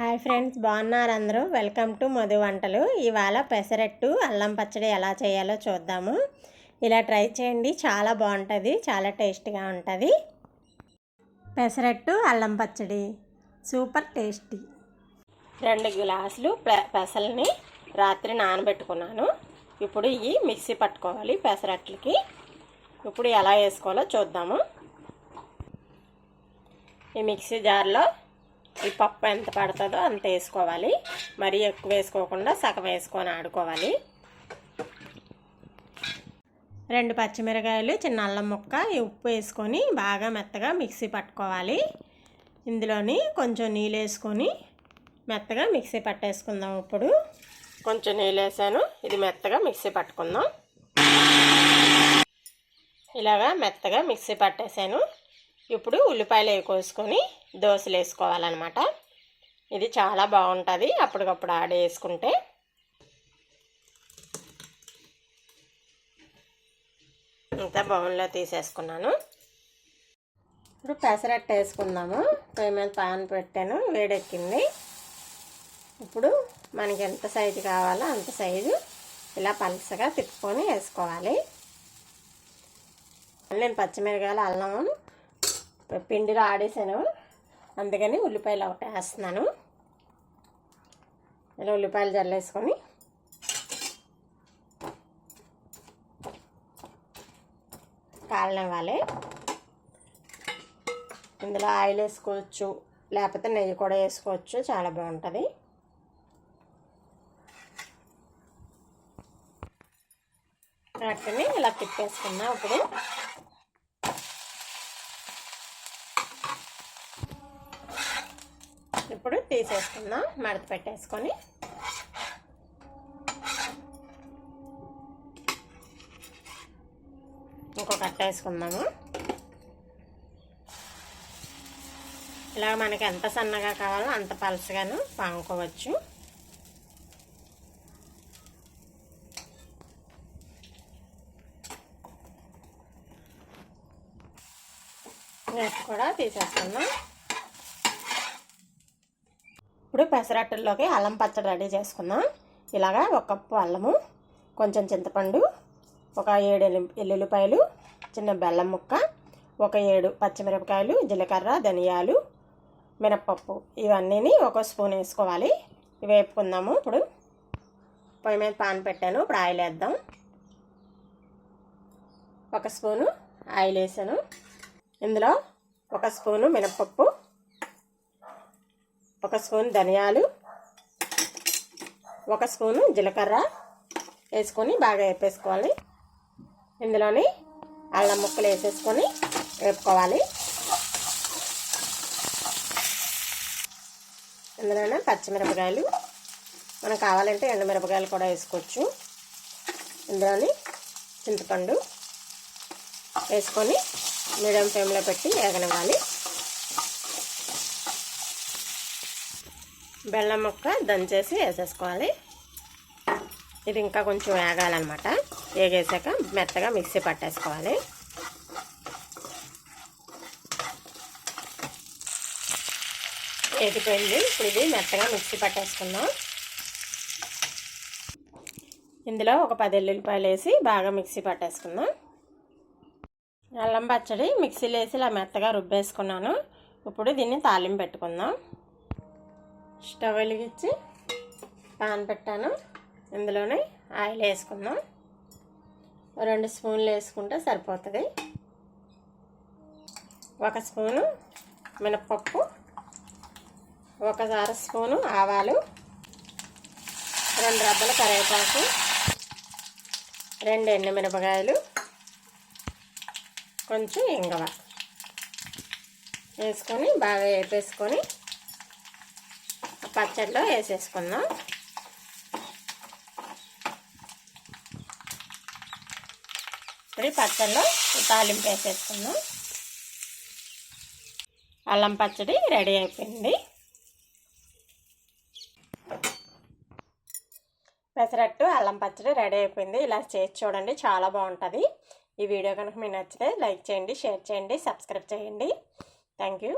Hi friends బాగున్నారు అందరూ? Welcome to Madhu వంటలు. ఇవాళ పెసరట్టు అల్లం పచ్చడి ఎలా చేయాలో చూద్దాము. ఇలా ట్రై చేయండి చాలా బాగుంటుంది చాలా టేస్టీగా ఉంటుంది. పెసరట్టు అల్లం పచ్చడి సూపర్ టేస్టీ. రెండు గ్లాసులు పెసల్ని రాత్రి నానబెట్టుకున్నాను. ఇప్పుడు ఇవి మిక్సీ పట్టుకోవాలి పెసరట్లకి ఇప్పుడు ఎలా వేసుకోవాలో చూద్దాము. ఈ మిక్సీ జార్లో ఈ పప్పు ఎంత పడుతుందో అంత వేసుకోవాలి. మరీ ఎక్కువ వేసుకోకుండా సగం వేసుకొని ఆడుకోవాలి. రెండు పచ్చిమిరకాయలు చిన్న అల్లం ముక్క ఈ ఉప్పు వేసుకొని బాగా మెత్తగా మిక్సీ పట్టుకోవాలి. ఇందులోని కొంచెం నీళ్ళు వేసుకొని మెత్తగా మిక్సీ పట్టేసుకుందాం ఇప్పుడు. కొంచెం నీళ్ళు వేసాను. ఇది మెత్తగా మిక్సీ పట్టుకుందాం. ఇలాగా మెత్తగా మిక్సీ పట్టేసాను. ఇప్పుడు ఉల్లిపాయలు వేసుకొని దోశలు వేసుకోవాలన్నమాట. ఇది చాలా బాగుంటుంది. అప్పటికప్పుడు ఆడ వేసుకుంటే ఇంత బౌన్లో తీసేసుకున్నాను. ఇప్పుడు పెసరట్టు వేసుకుందాము. పొయ్యి మీద పాన్ పెట్టాను. వేడెక్కింది. ఇప్పుడు మనకి ఎంత సైజు కావాలో అంత సైజు ఇలా పలసగా తిప్పుకొని వేసుకోవాలి. నేను పచ్చిమిరకాయలు అల్లం పిండిలో ఆడేసాను. అందుకని ఉల్లిపాయలు ఒకటి వేస్తున్నాను. ఇలా ఉల్లిపాయలు జల్లేసుకొని. కాలనివ్వాలి. ఇందులో ఆయిల్ వేసుకోవచ్చు. లేకపోతే నెయ్యి కూడా వేసుకోవచ్చు. చాలా బాగుంటుంది. వాటిని ఇలా తిప్పేసుకున్నాం ఇప్పుడు ఇప్పుడు తీసేసుకుందాం. మడత పెట్టేసుకొని. ఇంకొక అట్ట వేసుకుందాము. ఇలా మనకి ఎంత సన్నగా కావాలో అంత పలసగాను పాముకోవచ్చు. కూడా తీసేసుకుందాం. ఇప్పుడు పెసరట్టుల్లోకి అల్లం పచ్చడి రెడీ చేసుకుందాం. ఇలాగా ఒక కప్పు అల్లము కొంచెం చింతపండు ఒక ఏడు ఎల్లుల్లిపాయలు చిన్న బెల్లం ముక్క ఒక ఏడు పచ్చిమిరపకాయలు జీలకర్ర ధనియాలు మినప్పప్పు ఇవన్నీ ఒక స్పూన్ వేసుకోవాలి. ఇవి వేపుకుందాము. ఇప్పుడు పొయ్యి మీద పాన్ పెట్టాను. ఇప్పుడు ఆయిల్ వేద్దాం. ఒక స్పూను ఆయిల్ వేసాను. ఇందులో ఒక స్పూను మినప్పప్పు ఒక స్పూన్ ధనియాలు ఒక స్పూను జీలకర్ర వేసుకొని బాగా వేపేసుకోవాలి. ఇందులోని అల్లం ముక్కలు వేసేసుకొని వేపుకోవాలి. ఇందులోనే పచ్చిమిరపకాయలు మనకు కావాలంటే ఎండుమిరపకాయలు కూడా వేసుకోవచ్చు. ఇందులోని చింతపండు వేసుకొని మీడియం ఫ్లేమ్లో పెట్టి వేగనివ్వాలి. బెల్లం ముక్క దంచేసి వేసేసుకోవాలి. ఇది ఇంకా కొంచెం వేగాలన్నమాట. వేగేసాక మెత్తగా మిక్సీ పట్టేసుకోవాలి. వేగిపోయింది. ఇప్పుడు ఇది మెత్తగా మిక్సీ పట్టేసుకుందాం. ఇందులో ఒక పది ఎల్లుల్లిపాయలు వేసి బాగా మిక్సీ పట్టేసుకుందాం. అల్లం పచ్చడి మిక్సీలో వేసి ఇలా మెత్తగా రుబ్బేసుకున్నాను. ఇప్పుడు దీన్ని తాలింపు పెట్టుకుందాం. స్టవ్ వెలిగించి పాన్ పెట్టాను. ఇందులోనే ఆయిల్ వేసుకుందాం. రెండు స్పూన్లు వేసుకుంటే సరిపోతుంది. ఒక స్పూను మినప్పప్పు ఒక అర స్పూను ఆవాలు రెండు రబ్బల కరివేపాకు రెండు ఎండుమిరపకాయలు కొంచెం ఇంగవ. వేసుకొని బాగా వేపేసుకొని పచ్చడిలో వేసేసుకుందాం. ఇప్పుడు పచ్చడిలో తాలింపు వేసేసుకుందాం. అల్లం పచ్చడి రెడీ అయిపోయింది. పెసరట్టు అల్లం పచ్చడి రెడీ అయిపోయింది. ఇలా చేసి చూడండి చాలా బాగుంటుంది. ఈ వీడియో కనుక మీకు నచ్చితే లైక్ చేయండి షేర్ చేయండి సబ్స్క్రైబ్ చేయండి. Thank you.